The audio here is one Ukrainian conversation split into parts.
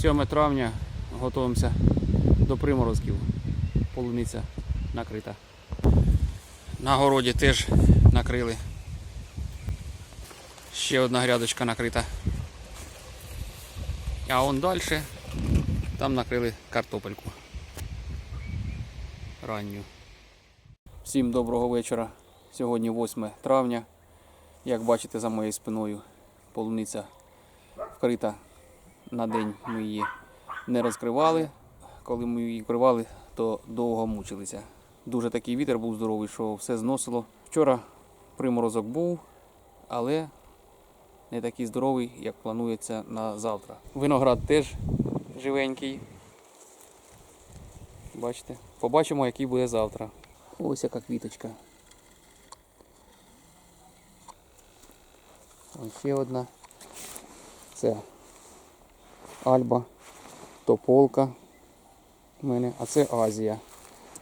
7 травня готуємося до приморозків. Полуниця накрита. На городі теж накрили. Ще одна грядочка накрита. А он далі там накрили картопельку. Ранню. Всім доброго вечора. Сьогодні 8 травня. Як бачите за моєю спиною, полуниця вкрита на день. Ми її не розкривали. Коли ми її вкривали, то довго мучилися. Дуже такий вітер був здоровий, що все зносило. Вчора приморозок був, але не такий здоровий, як планується на завтра. Виноград теж живенький. Бачите? Побачимо, який буде завтра. Ось яка квіточка. Ось ще одна. Це Альба, тополка у мене, а це Азія.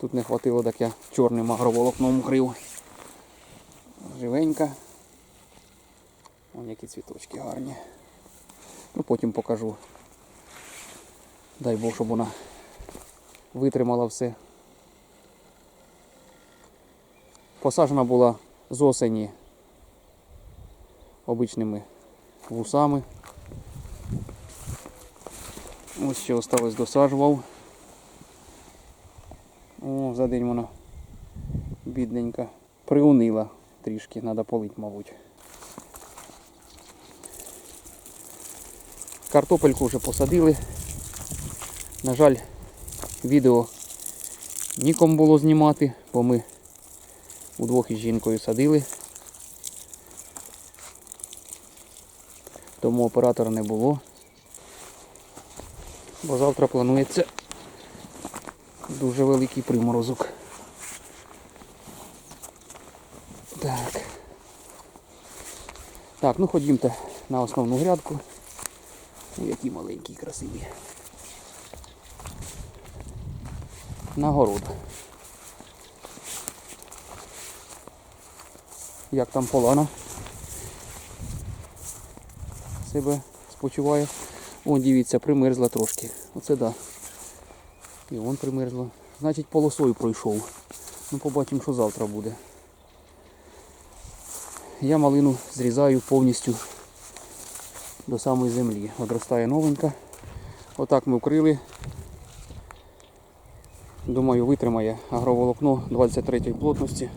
Тут не хватило, так я чорним агроволокном укрив. Живенька. Вон які цвіточки гарні. Ну потім покажу. Дай Бог, щоб вона витримала все. Посаджена була з осені обичними вусами. Ось ще осталось досаджував. О, за день вона бідненька. Приунила трішки, треба полить, мабуть. Картопельку вже посадили. На жаль, відео нікому було знімати, бо ми удвох із жінкою садили. Тому оператора не було. Бо завтра планується дуже великий приморозок. Так. Так, ну ходімте на основну грядку. Які маленькі, красиві. На город. Як там полана? Себе спочиває. О, дивіться, примерзла трошки. Оце да. І вон примерзла. Значить полосою пройшов. Ну побачимо, що завтра буде. Я малину зрізаю повністю до самої землі. Одростає новенька. Отак ми вкрили. Думаю, витримає агроволокно 23 плотності.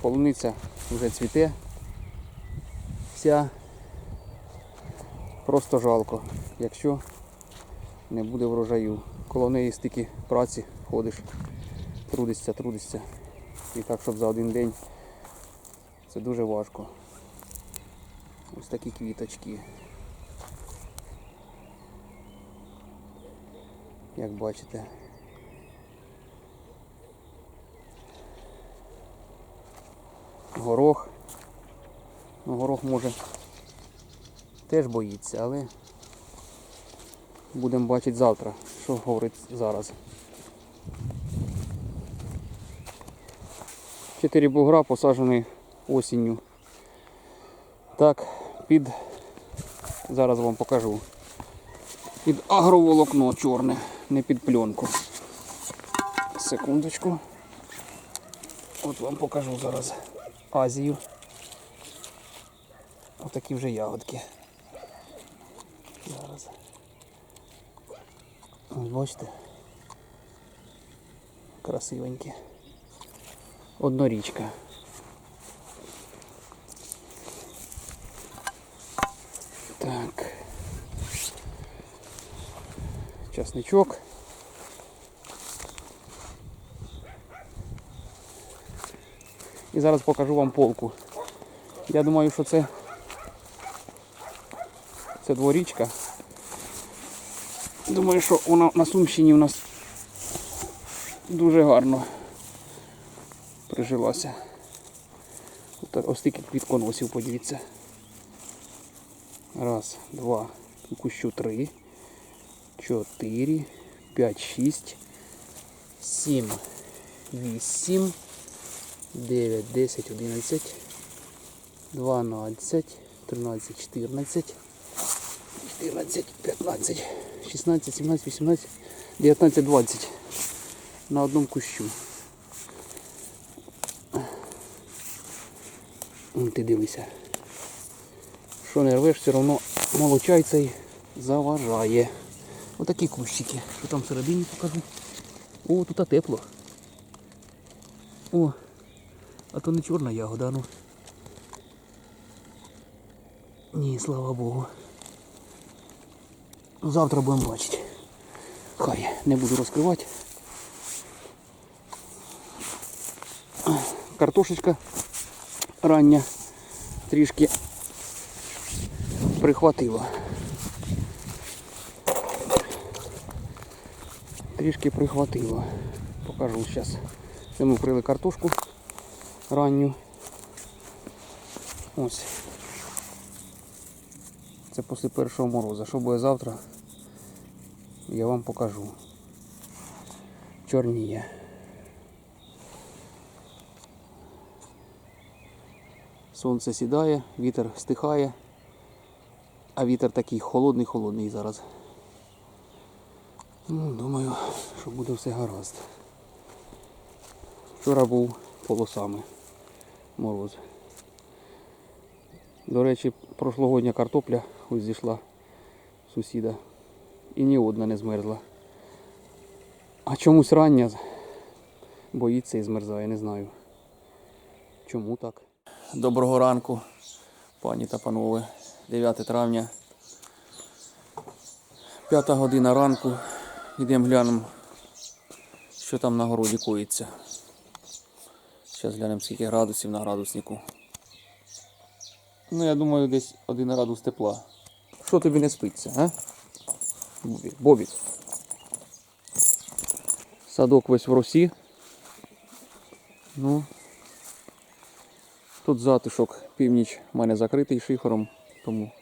Полуниця вже цвіте. Вся просто жалко, якщо не буде врожаю. Коло неї стільки праці ходиш, трудишся, трудишся. І так, щоб за один день це дуже важко. Ось такі квіточки. Як бачите. Горох. Ну, горох може теж боїться, але будемо бачити завтра, що говорить зараз. Чотири бугра посаджені осінню. Так, під, зараз вам покажу. Під агроволокно чорне, не під пленку. Секундочку. От вам покажу зараз Азію. Отакі вже ягодки. бачите? Красивенькі. Однорічка. Так. Часничок. І зараз покажу вам полку. Я думаю, що це це дворічка. Думаю, що вона на Сумщині у нас дуже гарно прижилася. Ось тільки квітконосів, подивіться. Раз, два, кущу три, чотири, п'ять, шість, сім, вісім, дев'ять, десять, одинадцять, дванадцять, тринадцять, чотирнадцять. 14, 15, 16, 17, 18, 19, 20 на одному кущу. Вон ти дивися. Що не рвеш, все одно молочай цей заважає. Отакі кущики. Що там всередині покажу. О, тут тепло. О, а то не чорна ягода, ну. Ні, слава Богу. Завтра будемо бачити. Хай, не буду розкривати. Картошечка рання трішки прихватила. Трішки прихватила. Покажу зараз. Це ми вкрили картошку ранню. Ось. Це після першого мороза. Що буде завтра, я вам покажу. Чорніє. Сонце сідає, вітер стихає, а вітер такий холодний-холодний зараз. Ну, думаю, що буде все гаразд. Вчора був полосами мороз. До речі, прошлогодня картопля ось зійшла сусіда. І ні одна не змерзла. А чомусь рання боїться і змерзає, не знаю. Чому так? Доброго ранку, пані та панове. 9 травня. П'ята година ранку. Йдемо глянемо, що там на городі коїться. Зараз глянемо, скільки градусів на градуснику. Ну, я думаю, десь один градус тепла. Що тобі не спиться, а? Бобі. Садок весь в росі. Ну. Тут затишок, північ в мене закритий шифером, тому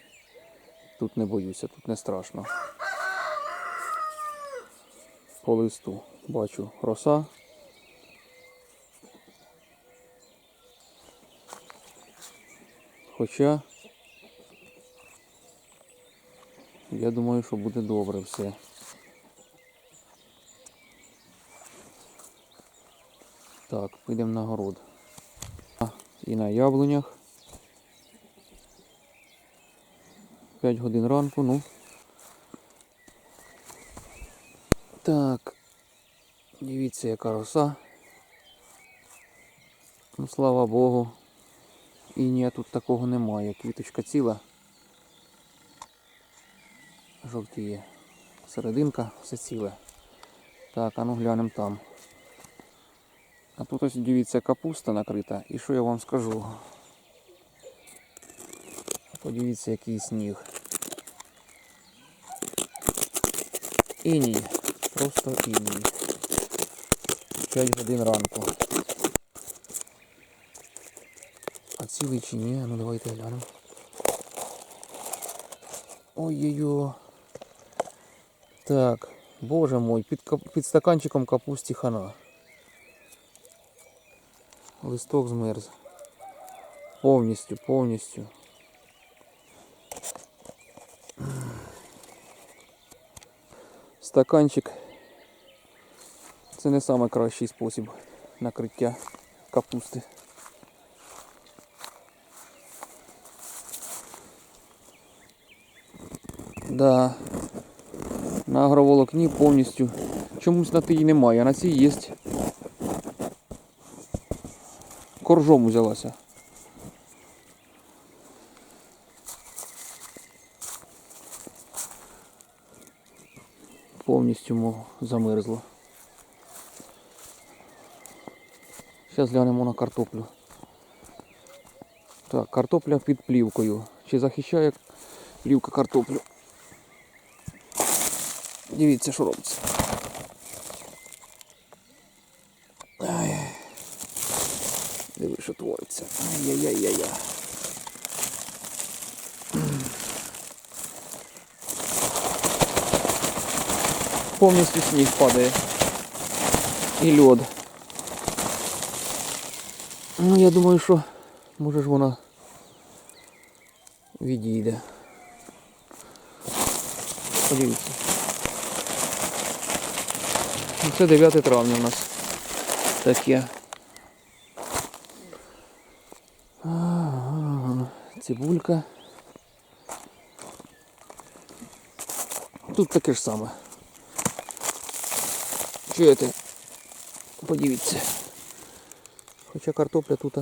тут не боюся, тут не страшно. По листу бачу роса. Хоча я думаю, що буде добре все. Так, підемо на город. І на яблунях. 5 годин ранку, ну. Так. Дивіться, яка роса. Ну, слава Богу. І ні, тут такого немає. Квіточка ціла. Жовтіє. Серединка все ціле. Так, а ну глянемо там. А тут ось дивіться капуста накрита. І що я вам скажу? Подивіться, який сніг. Іній. Просто іній. 5 годин ранку. А цілий чи ні? Ну давайте глянемо. Ой-ой-ой. Так, боже мой, під, під стаканчиком капусті хана. Листок змерз. Повністю, повністю. Стаканчик. Це не найкращий спосіб накриття капусти. Да. На агроволокні повністю. Чомусь на тій немає, а на цій є. Коржом взялася. Повністю замерзло. Зараз глянемо на картоплю. Так, картопля під плівкою. Чи захищає плівка картоплю? Дивіться, що робиться. Ай. Диви, що твориться. Ай-яй-яй-яй. Повністю сніг падає. І льод. Ну, я думаю, що може ж вона відійде. Подивіться. Ну, Це 9 травня у нас таке. Цибулька. Тут таке ж саме. Чуєте? Подивіться. Хоча картопля тут,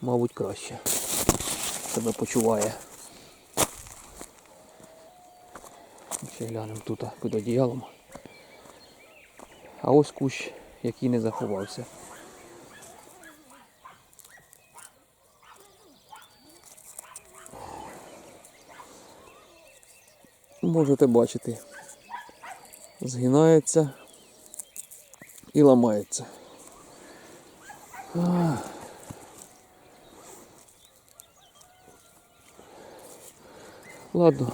мабуть, краще себе почуває. Ще глянемо тут під одіялом. А ось кущ, який не заховався. Можете бачити, згинається і ламається. Ладно.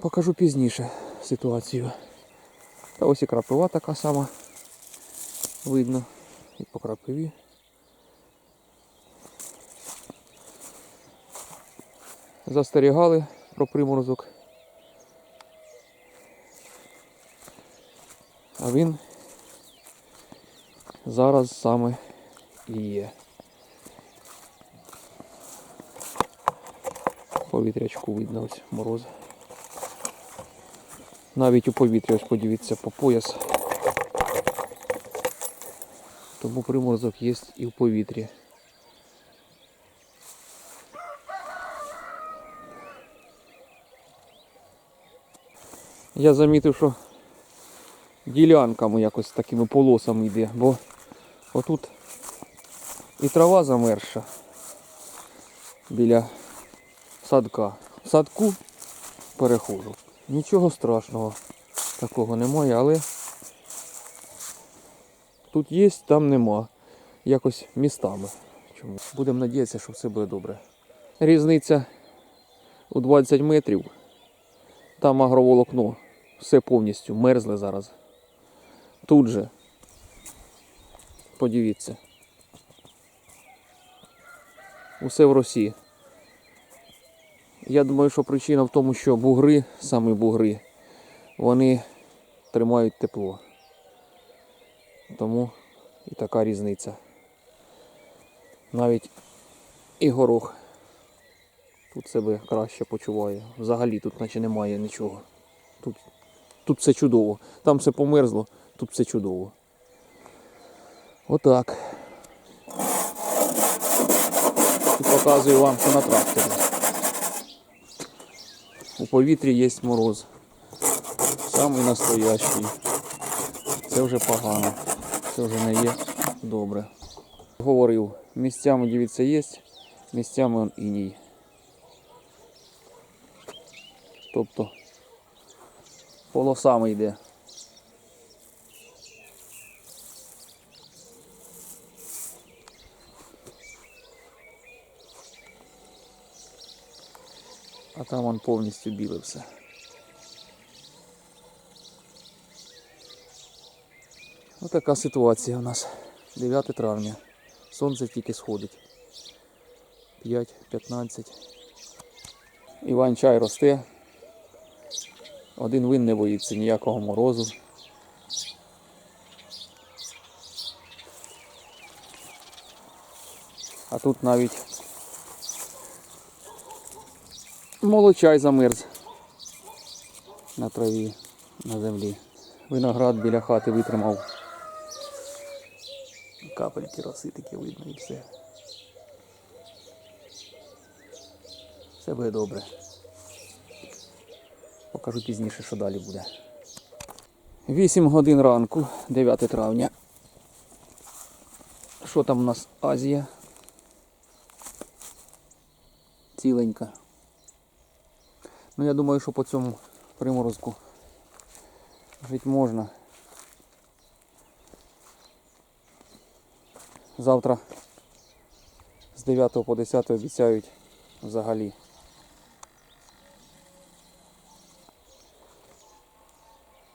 Покажу пізніше ситуацію. Та ось і крапива така сама. Видно. І по крапиві. Застерігали про приморозок. А він зараз саме і є. Повітрячку видно ось мороз. Навіть у повітрі ось подивіться по пояс. Тому приморозок є і в повітрі. Я замітив, що ділянками якось такими полосами йде, бо отут і трава замерша біля садка. В садку переходжу. Нічого страшного такого немає, але тут є, там нема. Якось містами. Чому? Будемо надіятися, що все буде добре. Різниця у 20 метрів. Там агроволокно. Все повністю мерзле зараз. Тут же. Подивіться. Усе в Росії. Я думаю, що причина в тому, що бугри, саме бугри, вони тримають тепло. Тому і така різниця. Навіть і горох тут себе краще почуває. Взагалі тут наче немає нічого. Тут, тут все чудово. Там все померзло, тут все чудово. Отак. Показую вам, що на тракторі. У повітрі є мороз. Самий настоящий. Це вже погано. Це вже не є добре. Говорив, місцями дивіться є, місцями он іній. Тобто полосами йде. А там он повністю біле все. Ось така ситуація у нас. 9 травня. Сонце тільки сходить. 5-15. Іван чай росте. Один вин не боїться ніякого морозу. А тут навіть молочай замерз на траві, на землі. Виноград біля хати витримав. Капельки роси такі видно і все. Все буде добре. Покажу пізніше, що далі буде. 8 годин ранку, 9 травня. Що там у нас Азія? Ціленька. Ну я думаю, що по цьому приморозку жити можна. Завтра з 9 по 10 обіцяють взагалі.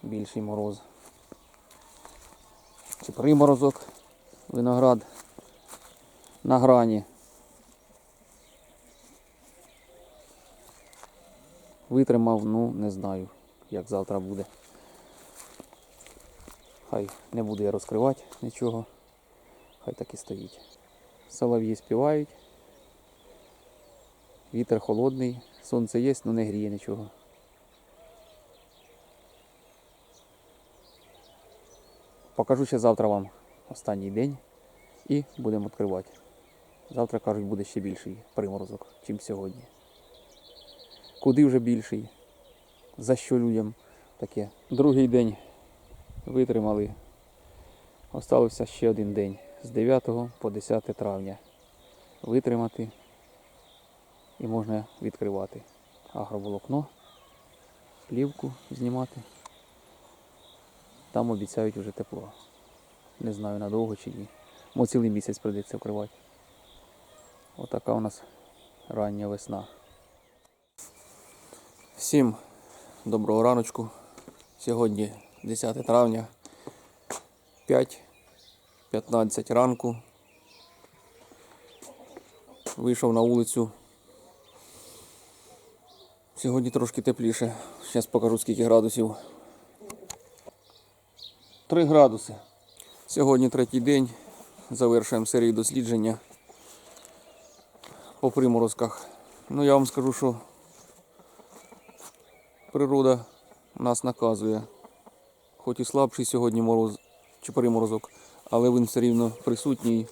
Більший мороз. Чи приморозок, виноград на грані. Витримав, ну не знаю, як завтра буде. Хай не буду я розкривати нічого. Хай так і стоїть. Солов'ї співають. Вітер холодний, сонце є, але не гріє нічого. Покажу ще завтра вам останній день і будемо відкривати. Завтра кажуть, буде ще більший приморозок, ніж сьогодні. Куди вже більший? За що людям таке? Другий день витримали. Оставився ще один день з 9 по 10 травня. Витримати і можна відкривати агроволокно, плівку знімати. Там обіцяють вже тепло. Не знаю надовго чи ні. Мо цілий місяць прийдеться вкривати. Отака у нас рання весна. Всім доброго раночку. Сьогодні 10 травня, 5.15 ранку. Вийшов на вулицю. Сьогодні трошки тепліше. Зараз покажу скільки градусів. 3 градуси. Сьогодні третій день. Завершуємо серію дослідження по приморозках. Ну я вам скажу, що природа нас наказує. Хоч і слабший сьогодні мороз чи приморозок, але він все рівно присутній.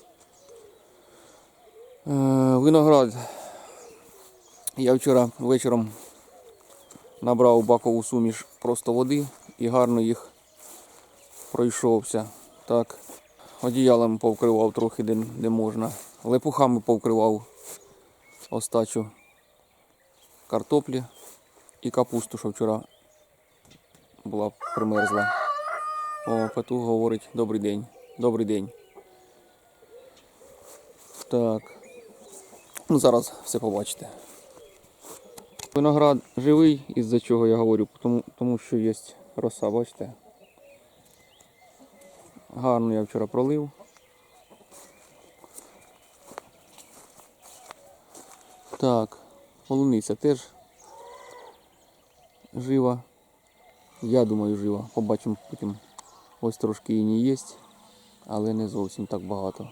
Е, Виноград. Я вчора вечором набрав бакову суміш просто води і гарно їх пройшовся. Так. Одіялом повкривав трохи, де, де можна. Лепухами повкривав остачу картоплі і капусту, що вчора була примерзла. О, Петух говорить добрий день. Добрий день. Так. Ну, зараз все побачите. Виноград живий, із-за чого я говорю, тому, тому що є роса, бачите? Гарно я вчора пролив. Так, полуниця теж жива. Я думаю, жива. Побачимо потім. Ось трошки і не є, але не зовсім так багато.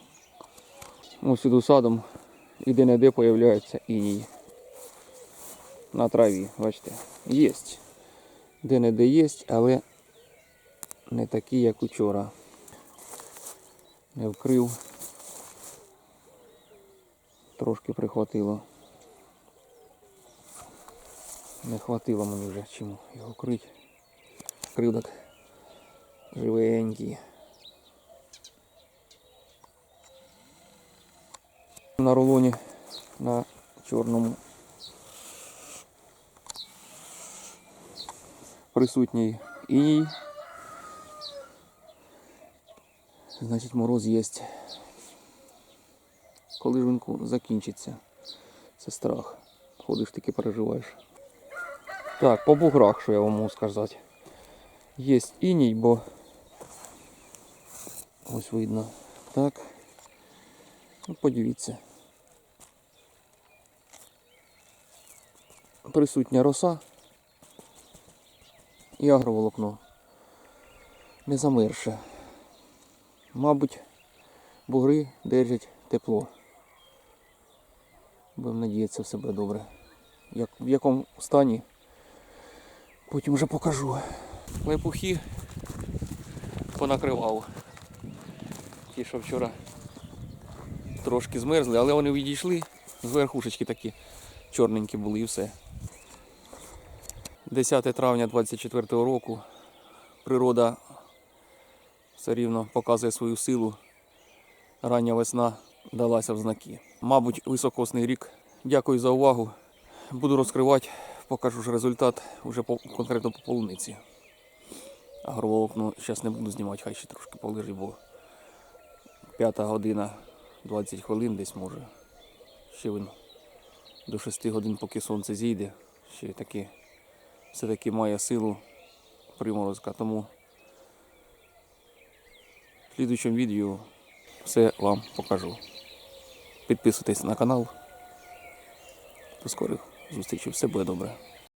Ось сюди садом і де-не-де появляється іній. На траві, бачите, є. Де-не-де є, але не такі, як учора. Не вкрив. Трошки прихватило. Не хватило мені вже чим його вкрити. Вкрив живенький. На рулоні на чорному присутній іній. Значить мороз є. Коли ж він закінчиться? Це страх. Ходиш таки переживаєш. Так, по буграх, що я вам можу сказати. Є іній, бо ось видно. Так. Ну, подивіться. Присутня роса і агроволокно. Не замерше. Мабуть, бугри держать тепло. Будемо надіятися, все буде добре. Як, в якому стані, потім вже покажу. Лепухи понакривав. Ті, що вчора трошки змерзли, але вони відійшли. З верхушечки такі чорненькі були і все. 10 травня 24 року. Природа все рівно показує свою силу. Рання весна далася в знаки. Мабуть, високосний рік. Дякую за увагу. Буду розкривати, покажу ж результат вже по, конкретно по полуниці. Агроволокно зараз не буду знімати, хай ще трошки полежить, бо п'ята година 20 хвилин десь може. Ще він до 6 годин, поки сонце зійде, ще таки все-таки має силу приморозка. Тому в слідуючому відео все вам покажу. Підписуйтесь на канал. До скорих зустрічей. Все буде добре.